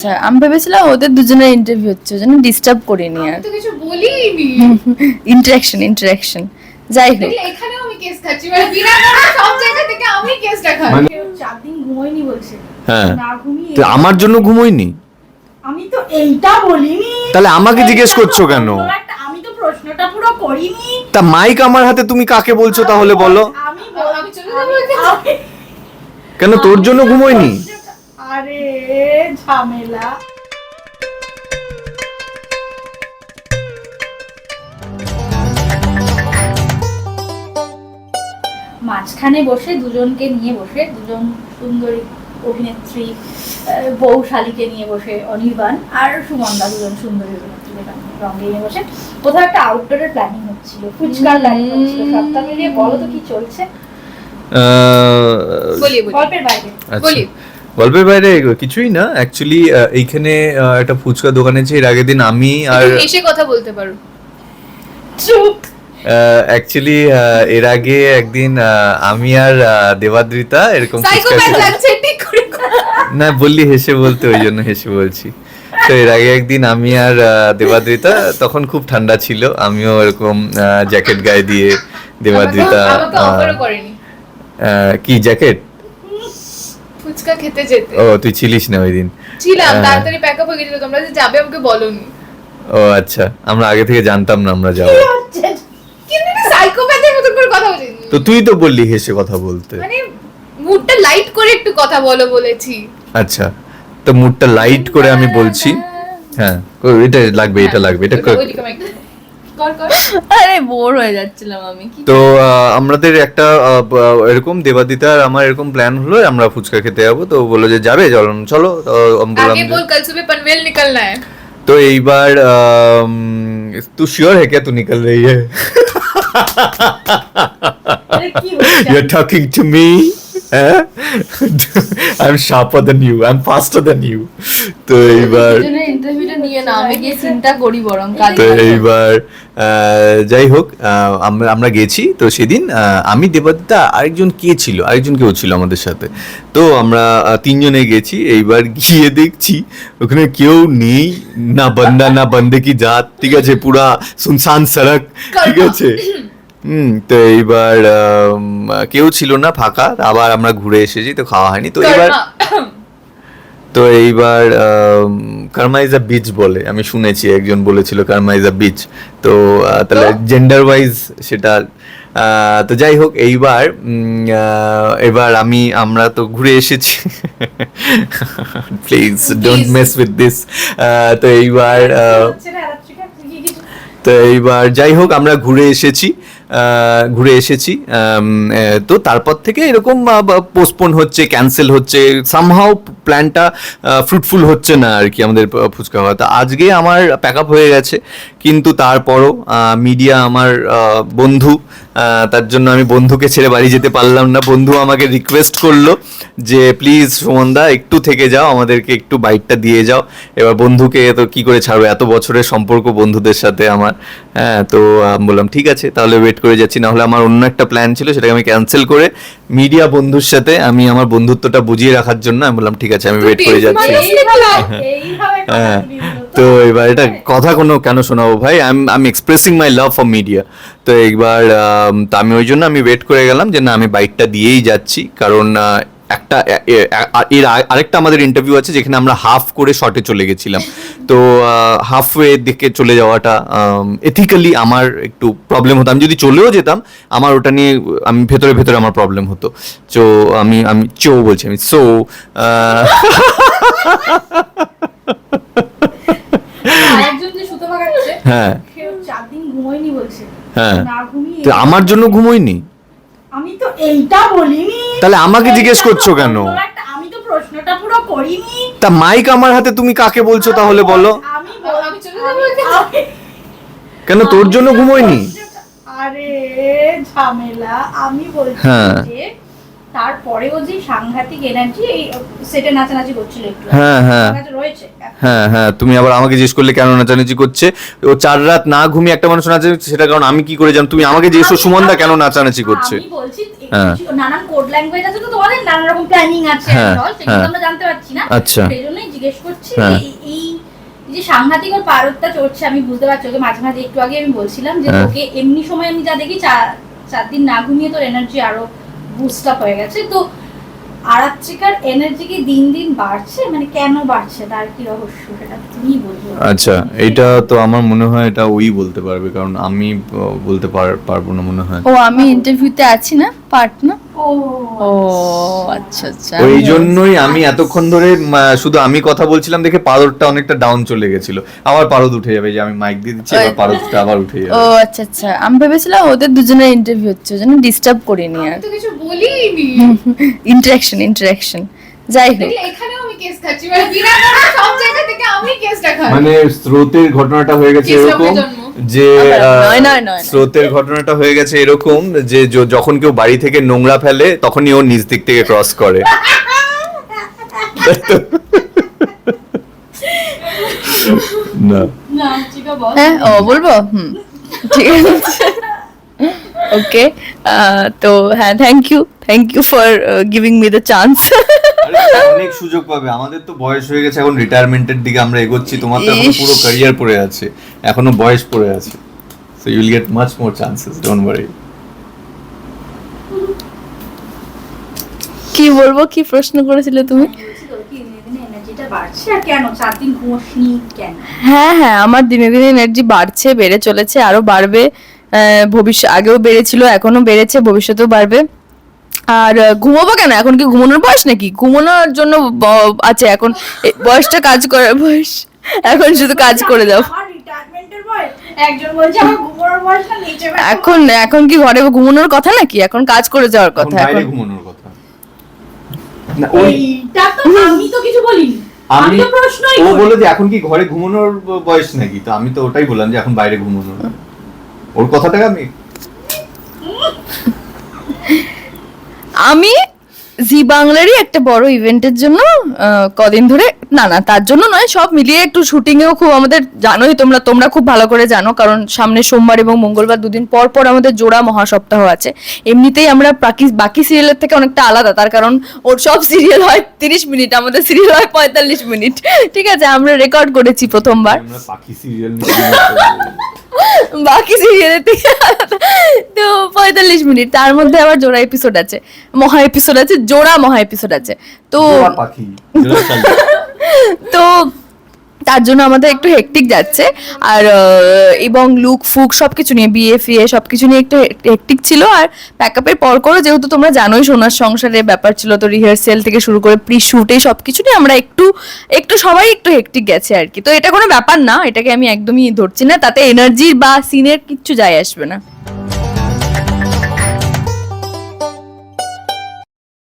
আচ্ছা আমি ভেবেছিলাম ওদের দুজনের ইন্টারভিউ হচ্ছে জন্য ডিস্টার্ব করিনি আর। তো কিছু বলিনি। ইন্টারাকশন ইন্টারাকশন যাই হোক। এখানেও আমি কেস খাচ্ছি মানে বিনা সব জায়গা থেকে আমি কেসটা খাই। মানে- চার দিন বলছে। হ্যাঁ। না তো আমার জন্য ঘুমোইনি আমি তো এইটা বলিনি। তাহলে আমাকে জিজ্ঞেস করছ কেন? আমি তো প্রশ্নটা পুরো করিনি। তা মাইক আমার হাতে তুমি কাকে বলছো তাহলে বলো। আমি কেন তোর জন্য ঘুমোইনি ঝামেলা মাঝখানে বসে দুজনকে নিয়ে বসে দুজন সুন্দরী অভিনেত্রী বৌশালীকে নিয়ে বসে অনির্বাণ আর সুমনদা দুজন সুন্দরী অভিনেত্রী রঙে নিয়ে বসে। কোথাও একটা আউটডোরের প্ল্যানিং হচ্ছিল ফুচকার প্ল্যানিং হচ্ছিল সবটা মিলিয়ে বলো তো কি চলছে? বলি বলি গল্পের বাইরে। আচ্ছা। বলি। গল্পের বাইরে কিছুই না। অ্যাকচুয়ালি এইখানে একটা ফুচকা দোকান আছে এর আগের দিন আমি আর এসে কথা বলতে পারো। চুপ অ্যাকচুয়ালি এর আগে একদিন আমি আর দেবাদ্রিতা এরকম না বললি হেসে বলতে ওই জন্য হেসে বলছি। তো এর আগে একদিন আমি আর দেবাদ্রিতা তখন খুব ঠান্ডা ছিল আমিও এরকম জ্যাকেট গায়ে দিয়ে দেবাদ্রিতা কি জ্যাকেট? ফুচকা খেতে যেতে। ও তুই ছিলিস না ওই দিন। ছিলাম হ্যাঁ। তাড়াতাড়ি প্যাক আপ হয়ে গেছিল তোমরা যে যাবে আমাকে বলনি। ও আচ্ছা আমরা আগে থেকে জানতাম না আমরা যাব কিন্তু সাইকোপ্যাথের মতো করে কথা তো তুই তো বললি হেসে কথা বলতে। মানে মুডটা লাইট করে একটু কথা বলো বলেছি। আচ্ছা তো মুডটা লাইট করে আমি বলছি। হ্যাঁ এটা লাগবে এটা লাগবে এটা আরে বোর হয়ে যাচ্ছিলাম আমি কি তো আহ, আমাদের একটা আহ, ব- এরকম দেবাদিতা আর আমার এরকম প্ল্যান হলো আমরা ফুচকা খেতে যাবো তো ও বললো যে যাবে চলো চলো তো আমি বললাম आगे যে- बोल कल सुबह पनवेल निकलना है तो এইবার আম, तू श्योर है क्या तू निकल रही है আরে কি হচ্ছে you're talking to me I'm sharper than you. I'm faster than you. তো এইবার ইন্টারভিউটা নিয়ে না আমি গিয়ে চিন্তা করি বরং কাল তো এইবার যাই হোক আমরা আমরা গেছি। তো সেদিন আমি দেবাদিতা আরেকজন কে ছিল? আরেকজন কেউ ছিল আমাদের সাথে। তো আমরা তিনজনে গেছি। এইবার গিয়ে দেখছি ওখানে কেউ নেই। না বান্দা না বান্দে কি জাত। ঠিক আছে পুরা সুনসান সড়ক। ঠিক আছে? হুম তো এইবার কেউ ছিল না ফাঁকা আবার আমরা ঘুরে এসেছি তো খাওয়া হয়নি। তো এবার তো এইবার কার্মাইজ আ বিচ বলে আমি শুনেছি একজন বলেছিল কার্মাইজ আ বিচ তো তাহলে জেন্ডার ওয়াইজ সেটা তো যাই হোক এইবার এবার আমি আমরা তো ঘুরে এসেছি। Please don't miss with this তো এইবার তো এইবার যাই হোক আমরা ঘুরে এসেছি। ঘুরে এসেছি। তো তারপর থেকে এরকম পোস্টপোন হচ্ছে ক্যান্সেল হচ্ছে সামহাও প্ল্যানটা ফ্রুটফুল হচ্ছে না আর কি আমাদের ফুচকা খাওয়া। তো আজকে আমার প্যাক আপ হয়ে গেছে, কিন্তু তারপরও মিডিয়া আমার বন্ধু তার জন্য আমি বন্ধুকে ছেড়ে বাড়ি যেতে পারলাম না। বন্ধু আমাকে রিকোয়েস্ট করল যে প্লিজ সুমনদা একটু থেকে যাও, আমাদেরকে একটু বাইকটা দিয়ে যাও। এবার বন্ধুকে তো কি করে ছাড়বো? এত বছরের সম্পর্ক বন্ধুদের সাথে আমার। হ্যাঁ তো বললাম, ঠিক আছে, তাহলে ওয়েট করে যাচ্ছি না হলে আমার অন্য একটা প্ল্যান ছিল সেটাকে আমি ক্যান্সেল করে মিডিয়া বন্ধুর সাথে আমি আমার বন্ধুত্বটা বুঝিয়ে রাখার জন্য আমি বললাম ঠিক আছে আমি ওয়েট করে যাচ্ছি। এইভাবে হ্যাঁ। তো এবার এটা কথা কোনো কেন শোনাবো ভাই? আই আমি expressing my love for media তো এইবার আম, তো আমি ওই জন্য আমি ওয়েট করে গেলাম যে না আমি বাইকটা দিয়েই যাচ্ছি। কারণ একটা এর আরেকটা আমাদের ইন্টারভিউ আছে যেখানে আমরা হাফ করে শর্টে চলে গেছিলাম। তো হাফওয়ে দিকে চলে যাওয়াটা এথিক্যালি আমার একটু প্রবলেম হতো। আমি যদি চলেও যেতাম আমার ওটা নিয়ে আমি ভেতরে ভেতরে আমার প্রবলেম হতো। চো আমি আমি চো বলছি আমি সো হ্যাঁ। হ্যাঁ তো আমার জন্য ঘুমোইনি আমি তো এইটা বলিনি। তাহলে আমাকে জিজ্ঞেস করছ কেন? আমি তো প্রশ্নটা পুরো করিনি। তা মাইক আমার হাতে তুমি কাকে বলছো তাহলে বলো? আমি কেন তোর জন্য ঘুমোয়নি? আরে ঝামেলা। আমি বলছি হ্যাঁ। তারপরেও যে সাংঘাতিক এনার্জি এই সেটে নাচানাচি করছিল একটু হ্যাঁ, হ্যাঁ। রয়েছে হ্যাঁ হ্যাঁ তুমি আবার আমাকে জিজ্ঞেস করলে কেন নাচানাচি করছে ও চার রাত না ঘুমিয়ে একটা মানুষ নাচানাচি সেটা কারণ আমি কি করে জানব তুমি আমাকে জিজ্ঞেস সুমনদা কেন নাচানাচি করছে আমি বলছি হ্যাঁ। নানান কোড ল্যাঙ্গুয়েজ আছে তো তোমাদের নানা রকম প্ল্যানিং আছে হ্যাঁ, হ্যাঁ। আমরা জানতে পারছি না আচ্ছা। সেই জন্যই জিজ্ঞেস করছি। এই- যে সাংঘাতিক ওর পারদটা চড়ছে আমি বুঝতে পারছি ওকে মাঝে মাঝে একটু আগে আমি বলছিলাম যে। তোকে এমনি সময় আমি যা দেখি চার চার দিন না ঘুমিয়ে তোর এনার্জি আরও বুস্ট আপ হয়ে গেছে। তো আরাত্রিকার এনার্জি কি দিন দিন বাড়ছে? মানে কেন বাড়ছে? তার কি রহস্য? সেটা তুমি বলবে। আচ্ছা এটা তো আমার মনে হয় এটা ওই বলতে পারবে কারণ আমি বলতে পার- পারব না মনে হয়। ও আমি ইন্টারভিউতে আছি না পার্ট না। ও ও আচ্ছা আচ্ছা ওই জন্যই আমি এতক্ষণ ধরে শুধু আমি কথা বলছিলাম দেখে পারদটা অনেকটা ডাউন চলে গেছিল। আবার পারদ উঠে যাবে যে আমি মাইক দিয়ে দিচ্ছি আবার পারদটা আবার উঠে যাবে। ও আচ্ছা আচ্ছা। আমি ভেবেছিলাম ওদের দুজনের ইন্টারভিউ হচ্ছে জন্য ডিস্টার্ব করিনি আর। তো কিছু বলিনি। ইন্টারাকশন ইন্টারাকশন যাই হোক। কেস খাচ্ছি। মানে বিনা কারণে সব জায়গা থেকে আমি কেসটা খাই। মানে স্রোতের ঘটনাটা হয়ে গেছে স্রোতের এরকম যে আবার আহ, নয়, নয়, নয়, নয়। স্রোতের ঘটনাটা হয়ে গেছে এরকম যে যখন কেউ বাড়ি থেকে নোংরা ফেলে তখনই ও নিজ দিক থেকে ক্রস করে। তো? না হ্যাঁ ও বলব? হুম। ঠিক আছে। ওকে তো হ্যাঁ thank you thank you for giving me the chance অনেক সুযোগ পাবে। আমাদের তো বয়স হয়ে গেছে এখন রিটায়ারমেন্টের দিকে আমরা এগোচ্ছি। তোমার তো এখনও পুরো ক্যারিয়ার পড়ে আছে। এখনও বয়স পড়ে আছে। So you will get much more chances don't worry কি বলব কি প্রশ্ন করেছিলে তুমি? হ্যাঁ হ্যাঁ আমার দিনে দিনে এনার্জি বাড়ছে বেড়ে চলেছে আরও বাড়বে। ভবিষ্যৎ আগেও বেড়েছিল এখনও বেড়েছে ভবিষ্যতেও বাড়বে। আর ঘুমোবো কেন? এখন কি ঘুমানোর বয়স নাকি? ঘুমানোর জন্য আছে এখন বয়সটা কাজ করার বয়স। এখন শুধু কাজ করে দাও। আমার রিটায়ারমেন্টের বয়স। একজন বলছে আমার ঘুমোনোর বয়স না এখন এখন কি ঘরে ঘুমানোর কথা নাকি? এখন কাজ করে যাওয়ার কথা এখন ঘুমানোর কথা। আমি তো কিছু বলিনি। আমি আমি তো প্রশ্নই ও করি। যে এখন কি ঘরে ঘুমানোর বয়স নাকি? তো আমি তো ওটাই বললাম যে এখন বাইরে ঘুমানোর। ওর কথাটাকে আমি আমি জি বাংলারই একটা বড় ইভেন্টের জন্য কদিন ধরে, না না, তার জন্য নয়, সব মিলিয়ে একটু শুটিংয়েও খুব আমাদের জানোই তোমরা তোমরা খুব ভালো করে জানো, কারণ সামনে সোমবার এবং মঙ্গলবার দুদিন পর পর আমাদের জোড়া মহাসপ্তাহ আছে। এমনিতেই আমরা বাকি বাকি সিরিয়ালের থেকে অনেকটা আলাদা, তার কারণ ওর সব সিরিয়াল হয় তিরিশ মিনিট, আমাদের সিরিয়াল হয় পঁয়তাল্লিশ মিনিট। ঠিক আছে, আমরা রেকর্ড করেছি প্রথমবার। বাকি সিরিয়ালের থেকে তো পঁয়তাল্লিশ মিনিট। তার মধ্যে আবার জোড়া এপিসোড আছে। মহা এপিসোড আছে জোড়া মহা এপিসোড আছে। তো। তো তার জন্য আমাদের একটু হেকটিক যাচ্ছে। আর এবং লুক ফুক সব কিছু নিয়ে, বিয়ে, ফিয়ে সব কিছু নিয়ে একটু হেকটিক ছিল। আর প্যাকআপের পর করে যেহেতু তোমরা জানোই সোনার সংসারের ব্যাপার ছিল, তো রিহার্সেল থেকে শুরু করে প্রি শুট এই সবকিছু নিয়ে আমরা একটু একটু সবাই একটু হেকটিক গেছে আর কি। তো এটা কোনো ব্যাপার না, এটাকে আমি একদমই ধরছি না, তাতে এনার্জি বা সিনের কিচ্ছু যায় আসবে না।